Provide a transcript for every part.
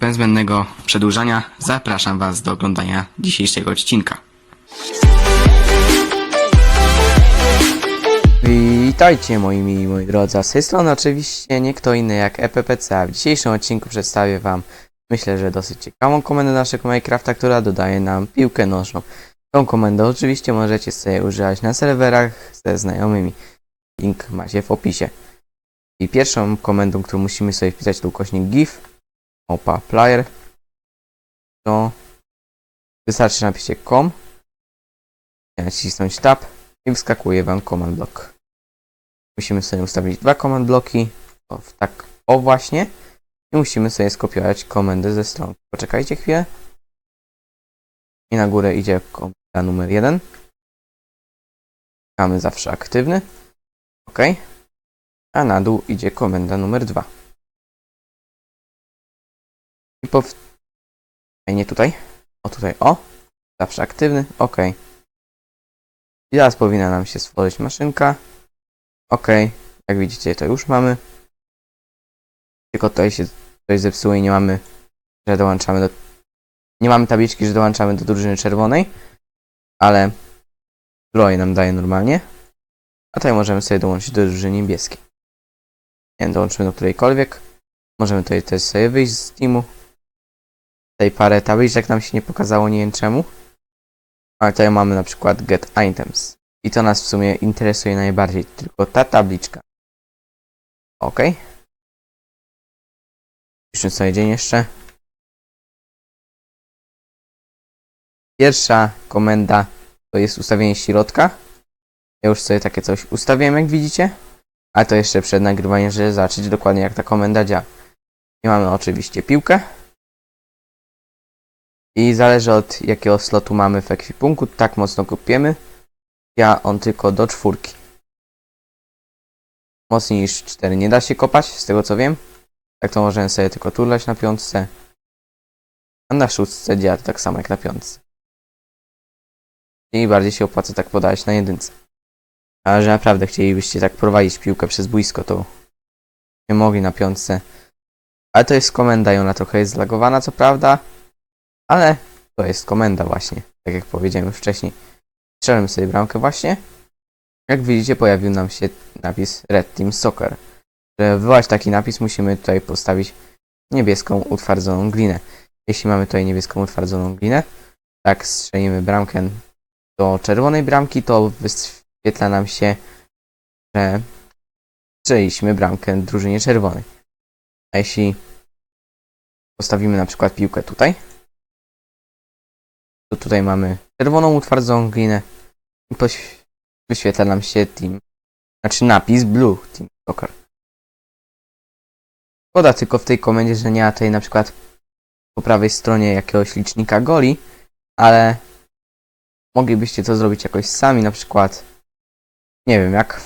Bez zbędnego przedłużania zapraszam Was do oglądania dzisiejszego odcinka. Witajcie moi mili, moi drodzy, z tej strony oczywiście nie kto inny jak EPPC, a w dzisiejszym odcinku przedstawię Wam, myślę, że dosyć ciekawą komendę naszego Minecrafta, która dodaje nam piłkę nożną. Tą komendę oczywiście możecie sobie używać na serwerach ze znajomymi. Link macie w opisie. I pierwszą komendą, którą musimy sobie wpisać to ukośnik GIF, opa player, to wystarczy napiście com, nacisnąć tab i wskakuje Wam command block. Musimy sobie ustawić dwa command bloki, o, tak o właśnie, i musimy sobie skopiować komendę ze strony. Poczekajcie chwilę. I na górę idzie komenda numer 1. Mamy zawsze aktywny. OK. A na dół idzie komenda numer 2. I pow... Ej, nie tutaj. O tutaj, o. Zawsze aktywny. OK. I teraz powinna nam się stworzyć maszynka. OK. Jak widzicie, to już mamy. Tylko tutaj się coś zepsuło i nie mamy, że dołączamy do... Nie mamy tabliczki, że dołączamy do drużyny czerwonej. Ale zbroję nam daje normalnie. A tutaj możemy sobie dołączyć do drużyny niebieskiej. Nie wiem, dołączymy do którejkolwiek. Możemy tutaj też sobie wyjść z teamu. Tutaj parę tabliczek nam się nie pokazało, nie wiem czemu. Ale tutaj mamy na przykład get items. I to nas w sumie interesuje najbardziej, tylko ta tabliczka. Ok. Piszmy sobie dzień jeszcze. Pierwsza komenda to jest ustawienie środka. Ja już sobie takie coś ustawiłem, jak widzicie. Ale to jeszcze przed nagrywaniem, żeby zobaczyć dokładnie jak ta komenda działa. I mamy oczywiście piłkę. I zależy od jakiego slotu mamy w ekwipunku, tak mocno kupiemy. Ja on tylko do czwórki. Mocniej niż 4 nie da się kopać, z tego co wiem. Tak to możemy sobie tylko turlać na piątce. A na szóstce działa to tak samo jak na piątce. I bardziej się opłaca tak podać na jedynce. Ale że naprawdę chcielibyście tak prowadzić piłkę przez boisko, to nie mogli na piątce. Ale to jest komenda i ona trochę jest zlagowana, co prawda. Ale to jest komenda właśnie, tak jak powiedziałem wcześniej. Strzelmy sobie bramkę właśnie. Jak widzicie pojawił nam się napis Red Team Soccer. Żeby wywołać taki napis musimy tutaj postawić niebieską utwardzoną glinę. Jeśli mamy tutaj niebieską utwardzoną glinę, tak strzelimy bramkę do czerwonej bramki, to wyświetla nam się, że strzeliśmy bramkę drużynie czerwonej. A jeśli postawimy na przykład piłkę tutaj, to tutaj mamy czerwoną utwardzoną glinę i poś- wyświetla nam się team, znaczy napis Blue Team Soccer. Szkoda tylko w tej komendzie, że nie ma tutaj na przykład po prawej stronie jakiegoś licznika goli, ale moglibyście to zrobić jakoś sami, na przykład nie wiem, jak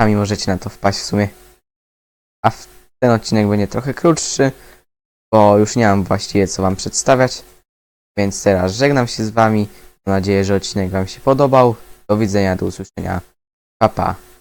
sami możecie na to wpaść w sumie. A ten odcinek będzie trochę krótszy, bo już nie mam właściwie co wam przedstawiać. Więc teraz żegnam się z wami. Mam nadzieję, że odcinek wam się podobał. Do widzenia, do usłyszenia. Pa, pa.